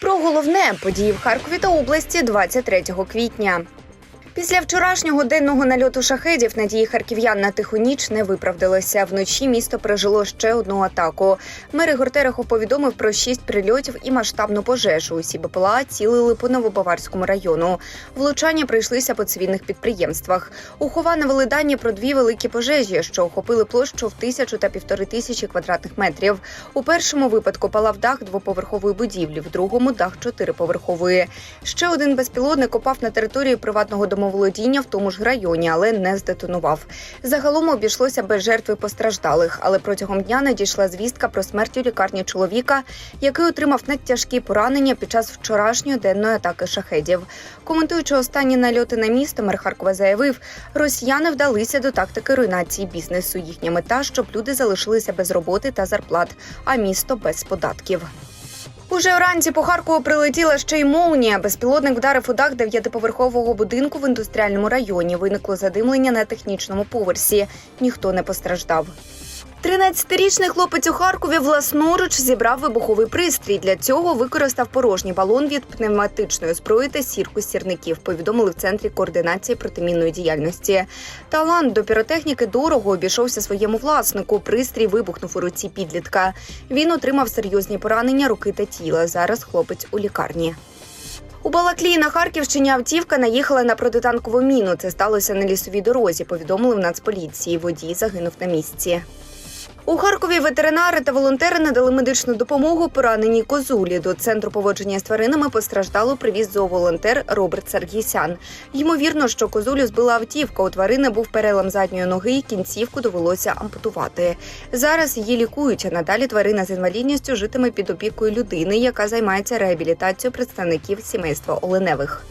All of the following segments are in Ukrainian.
Про головне події в Харкові та області 23 квітня. Після вчорашнього денного нальоту шахедів надії харків'ян на тиху ніч не виправдалися. Вночі місто пережило ще одну атаку. Мер Ігор Терехов повідомив про шість прильотів і масштабну пожежу. Усі БПЛА цілили по Новобаварському району. Влучання прийшлися по цивільних підприємствах. У навели дані про дві великі пожежі, що охопили площу в тисячу та півтори тисячі квадратних метрів. У першому випадку палав дах двоповерхової будівлі, в другому дах чотириповерхової. Ще один безпілотник опав на території приватного домоволодіння в тому ж районі, але не здетонував. Загалом обійшлося без жертви постраждалих, але протягом дня надійшла звістка про смерть у лікарні чоловіка, який отримав надтяжкі поранення під час вчорашньої денної атаки шахедів. Коментуючи останні нальоти на місто, мер Харкова заявив, росіяни вдалися до тактики руйнації бізнесу. Їхня мета, щоб люди залишилися без роботи та зарплат, а місто без податків. Уже вранці по Харкову прилетіла ще й молнія. Безпілотник вдарив у дах дев'ятиповерхового будинку в індустріальному районі. Виникло задимлення на технічному поверсі. Ніхто не постраждав. 13-річний хлопець у Харкові власноруч зібрав вибуховий пристрій. Для цього використав порожній балон від пневматичної зброї та сірку сірників. Повідомили в центрі координації протимінної діяльності. Талант до піротехніки дорого обійшовся своєму власнику. Пристрій вибухнув у руці підлітка. Він отримав серйозні поранення руки та тіла. Зараз хлопець у лікарні. У Балаклії на Харківщині автівка наїхала на протитанкову міну. Це сталося на лісовій дорозі. Повідомили в Нацполіції. Водій загинув на місці. У Харкові ветеринари та волонтери надали медичну допомогу пораненій козулі. До центру поводження з тваринами постраждало привіз зооволонтер Роберт Саргісян. Ймовірно, що козулю збила автівка. У тварини був перелам задньої ноги, і кінцівку довелося ампутувати. Зараз її лікують. Надалі тварина з інвалідністю житиме під опікою людини, яка займається реабілітацією представників сімейства Оленевих.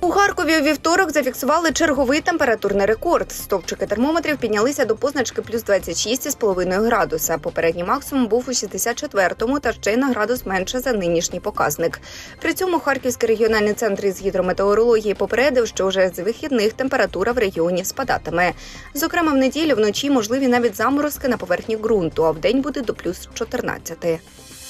У Харкові у вівторок зафіксували черговий температурний рекорд. Стовпчики термометрів піднялися до позначки плюс 26,5 градуса. Попередній максимум був у 64-му та ще й на градус менше за нинішній показник. При цьому Харківський регіональний центр із гідрометеорології попередив, що вже з вихідних температура в регіоні спадатиме. Зокрема, в неділю вночі можливі навіть заморозки на поверхні ґрунту, а вдень буде до плюс 14.